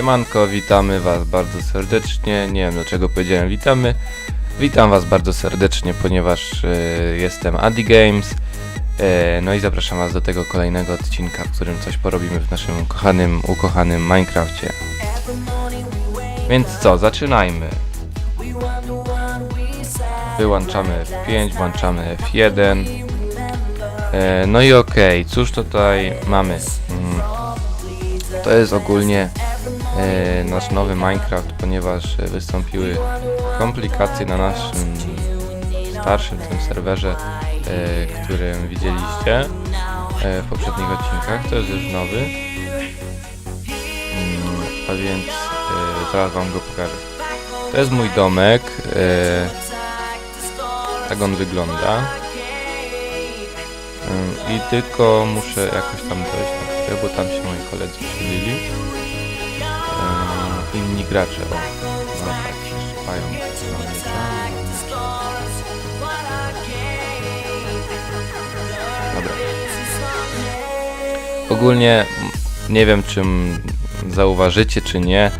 Siemanko, witamy Was bardzo serdecznie. Nie wiem dlaczego powiedziałem witamy. Witam Was bardzo serdecznie, ponieważ e, jestem Adi Games. E, no i zapraszam Was do tego kolejnego odcinka, w którym coś porobimy w naszym kochanym, ukochanym Minecrafcie. Więc co, zaczynajmy. Wyłączamy F5, włączamy F1. E, no i okej, cóż tutaj mamy? Mm, to jest ogólnie nasz nowy Minecraft, ponieważ e, wystąpiły komplikacje na naszym starszym tym serwerze, e, którym widzieliście e, w poprzednich odcinkach. To jest już nowy. Mm, a więc e, zaraz wam go pokażę. To jest mój domek. E, tak on wygląda. Ym, I tylko muszę jakoś tam dojść na chwilę, bo tam się moi koledzy przyjęli. Inni gracze, o. No tak, trzymają Dobra. Ogólnie nie wiem, czym zauważycie, czy nie.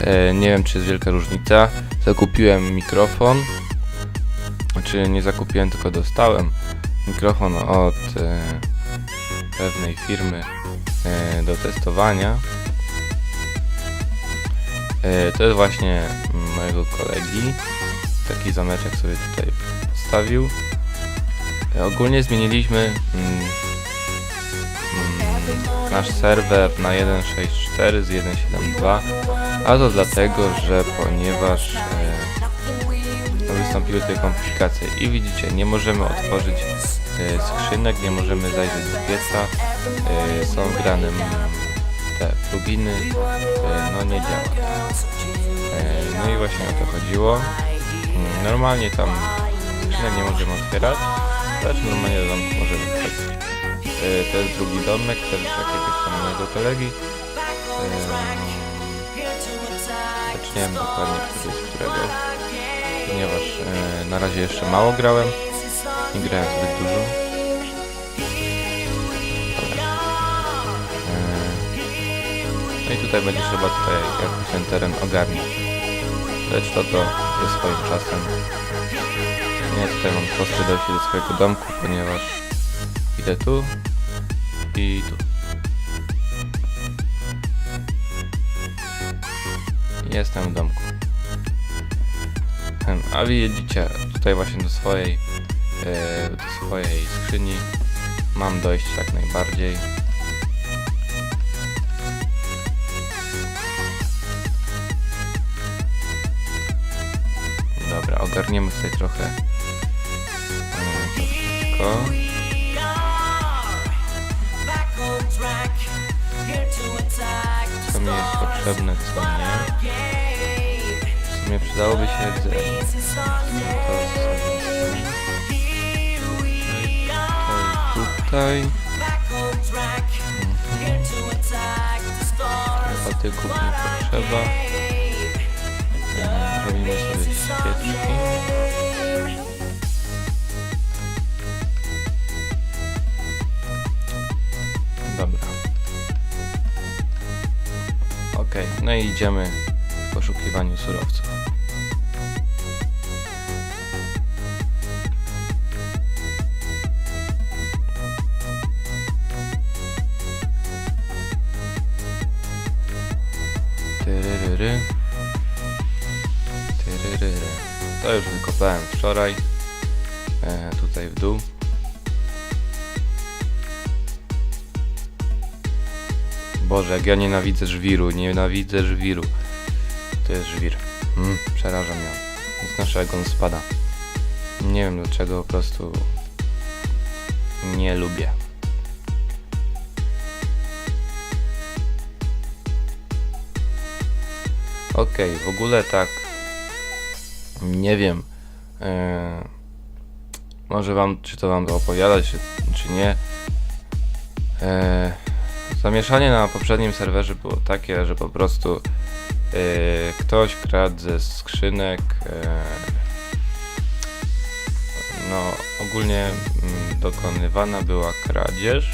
E, nie wiem, czy jest wielka różnica. Zakupiłem mikrofon. Czy nie zakupiłem, tylko dostałem mikrofon od e, pewnej firmy e, do testowania. E, to jest właśnie mojego kolegi. Taki zameczek sobie tutaj postawił. E, ogólnie zmieniliśmy mm, mm, nasz serwer na 1.6.4 z 1.7.2 a to dlatego, że ponieważ e, no, wystąpiły te komplikacje i widzicie, nie możemy otworzyć skrzynek, nie możemy zajrzeć do pieca, są grane mm, te pluginy, e, no nie działa. E, no i właśnie o to chodziło. Mm, Normalnie tam skrzynek nie możemy otwierać, lecz normalnie do domku możemy wchodzić. E, to jest drugi domek, też jakiegoś tam mojego kolegi. Lecz nie dokładnie, który jest którego ponieważ na razie jeszcze mało grałem. Nie grałem zbyt dużo. No i tutaj będzie trzeba tutaj jakoś ten teren ogarniać. Lecz to to ze swoim czasem. Nie, tutaj mam proste dojście do swojego domku, ponieważ idę tu i tu. Jestem w domku. A wy jedziecie tutaj właśnie do swojej e, do swojej skrzyni. Mam dojść jak najbardziej. Ogarniemy tutaj trochę e, to wszystko. Co mi jest potrzebne, co nie. W sumie przydałoby się jedzenie. To tutaj, tutaj. Mhm. Patyków nie potrzeba. Sobie świeczki. Dobra. Okej, no i idziemy w poszukiwaniu surowców. Wczoraj. E, tutaj w dół. Boże, jak ja nienawidzę żwiru, nienawidzę żwiru. To jest żwir. Mm, przeraża mnie. znoszę jak on spada. Nie wiem dlaczego, po prostu nie lubię. Okej, w ogóle tak. Nie wiem. E, może wam, czy to wam opowiadać, czy, czy nie. E, zamieszanie na poprzednim serwerze było takie, że po prostu e, ktoś kradł ze skrzynek. No, ogólnie mm, dokonywana była kradzież.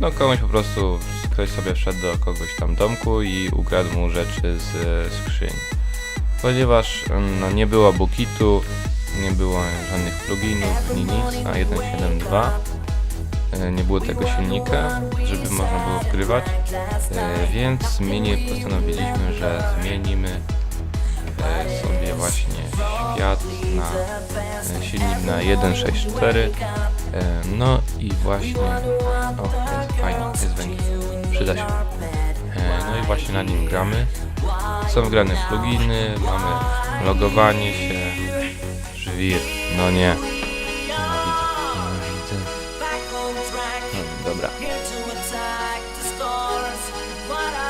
no komuś po prostu ktoś sobie wszedł do kogoś tam domku i ukradł mu rzeczy z skrzyni. Ponieważ mm, no, nie było bookitu, nie było żadnych pluginów, ni nic na 1.7.2 e, nie było tego silnika, żeby można było wgrywać, e, więc zmieni, postanowiliśmy, że zmienimy e, sobie właśnie świat na silnik na 1.6.4 e, no i właśnie o, jest fajnie, jest węgiel, przyda się. No i właśnie na nim gramy. Są wgrane pluginy, mamy logowanie się żwir, no nie. Nienawidzę, nienawidzę. Back on track, no, dobra. Here to attack the stars. What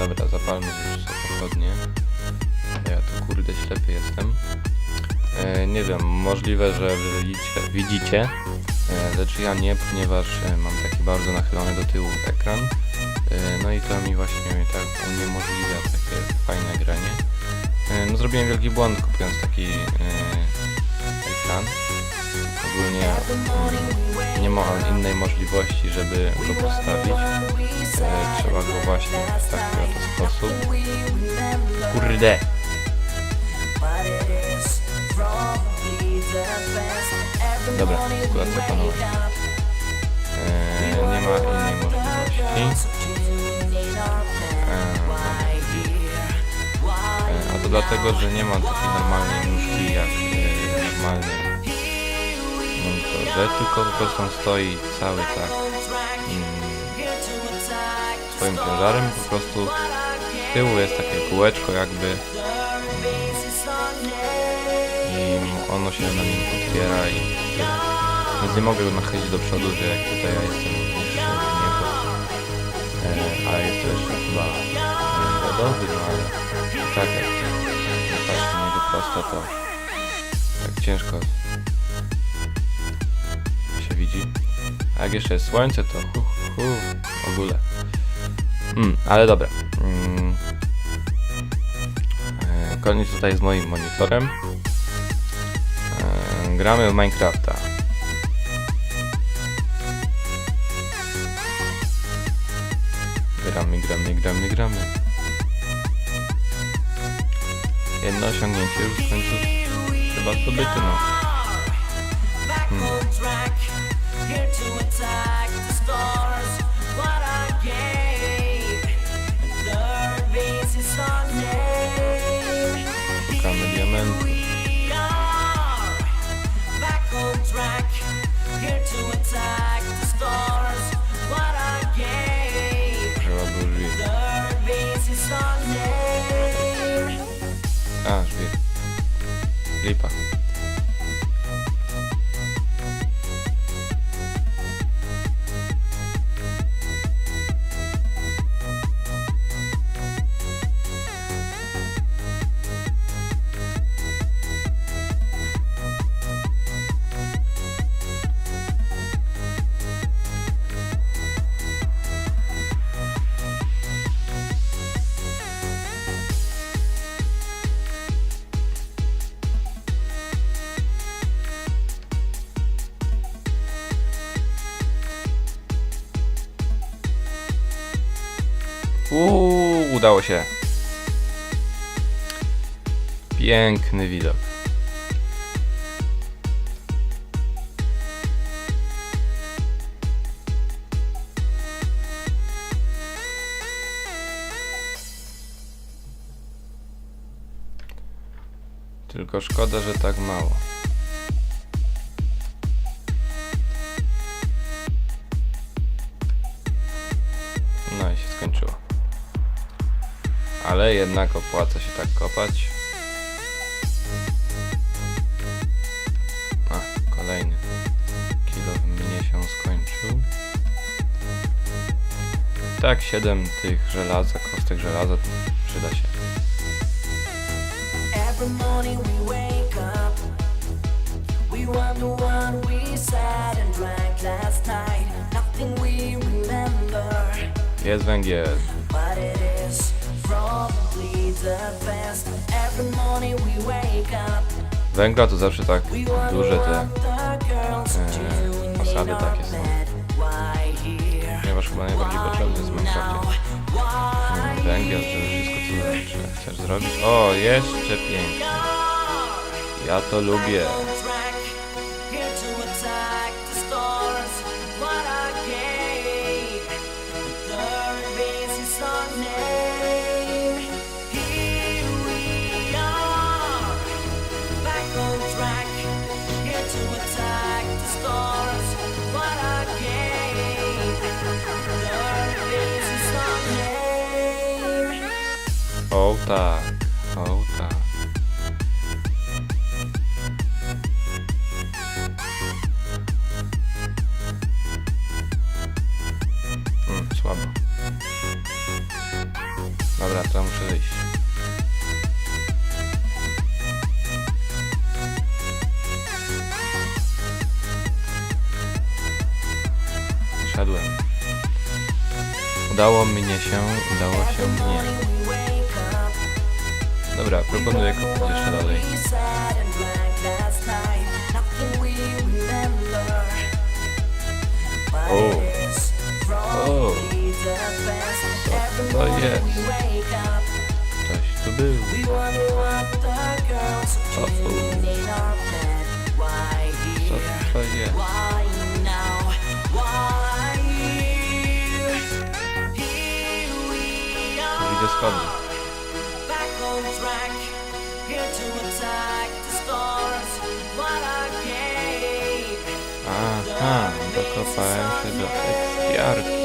Dobra, zapalmy już pochodnie. Ja tu kurde ślepy jestem. E, nie wiem, możliwe, że widzicie, widzicie e, lecz ja nie, ponieważ e, mam taki bardzo nachylony do tyłu ekran. E, no i to mi właśnie tak uniemożliwia takie fajne granie. E, no zrobiłem wielki błąd kupując taki e, ekran. Ogólnie mm, nie ma innej możliwości, żeby go postawić. E, trzeba go właśnie w taki oto sposób. Kurde! Dobra, sytuacja panowie. E, nie ma innej możliwości. E, e, a to dlatego, że nie ma takiej normalnej nóżki jak tylko po prostu on stoi cały tak mm, swoim ciężarem, po prostu z tyłu jest takie kółeczko jakby mm, i ono się na nim otwiera i. Więc nie mogę go nachylić do przodu, że jak tutaj ja jestem niższy niego, e, a jest to jeszcze chyba lodowy, no ale tak jak patrzę na niego prosto, to tak ciężko widzi. A jak jeszcze jest słońce, to hu, hu, w ogóle. Mm, ale dobra. Mm. E, Koniec tutaj z moim monitorem. E, gramy w Minecrafta. Gramy, gramy, gramy, gramy. Jedno osiągnięcie już w końcu chyba zdobyte, no. Back Szukamy diamentu. We are. Back on track, udało się. Piękny widok. Tylko szkoda, że tak mało. Ale jednak opłaca się tak kopać. A, kolejny kilo mnie się skończył. Tak, 7 tych żelaza, kostek żelaza przyda się. Every morning we wake up. We wonder what we said and drank last night. Nothing we remember, Jest węgiel. Węgla to zawsze tak duże te, e, osady takie są. Ponieważ chyba najbardziej potrzebny jest w Węgiel, żeby wszystko co chcesz zrobić. O, jeszcze pięknie. Ja to lubię. Tak, o tak. Słabo. Dobra, to muszę wyjść. Szedłem. Udało mnie się, udało się mnie. Dobra, proponuję kopać jeszcze dalej. O. O. Co to jest? Ktoś tu był. O, o. Co to jest? Widzę schody. Aha, dokopałem się do ekspiarki.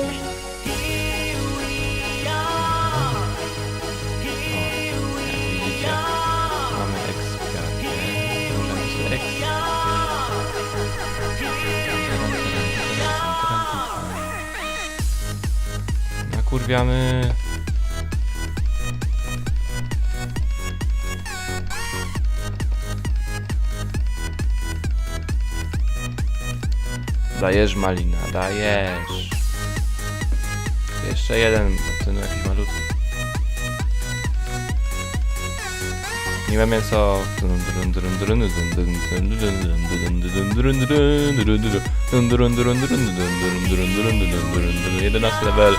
O, Dajesz malina, dajesz. Jeszcze jeden, ten jakiś malutki. Nie wiem co. 11 level.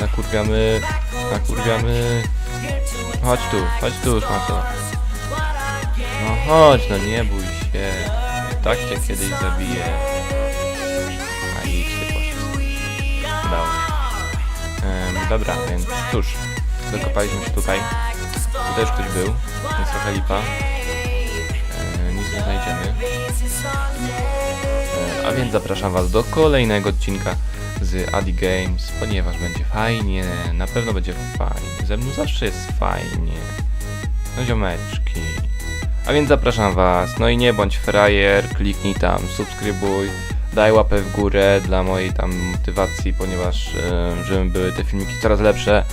Nakurwiamy, nakurwiamy. Chodź tu, chodź tu już to. No chodź, no nie bój się. Tak cię kiedyś zabiję. Dobra, więc cóż, dokopaliśmy się tutaj. Tu też ktoś był, więc trochę lipa. E, nic nie znajdziemy. E, a więc zapraszam Was do kolejnego odcinka z Adi Games, ponieważ będzie fajnie, na pewno będzie fajnie. Ze mną zawsze jest fajnie. No ziomeczki. A więc zapraszam Was, no i nie bądź frajer, kliknij tam, subskrybuj, daj łapę w górę dla mojej tam motywacji, ponieważ e, żeby były te filmiki coraz lepsze.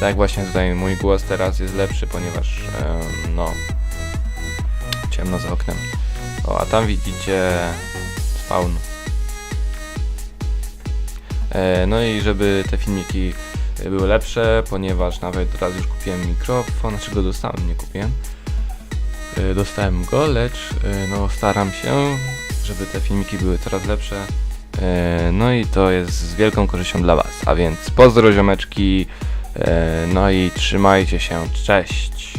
Tak właśnie tutaj mój głos teraz jest lepszy, ponieważ e, no ciemno za oknem. O, a tam widzicie spawn. E, no i żeby te filmiki były lepsze, ponieważ nawet teraz już kupiłem mikrofon, znaczy go dostałem, nie kupiłem. E, Dostałem go, lecz e, no staram się, żeby te filmiki były coraz lepsze. E, No i to jest z wielką korzyścią dla Was. A więc pozdro ziomeczki, e, no i trzymajcie się, cześć!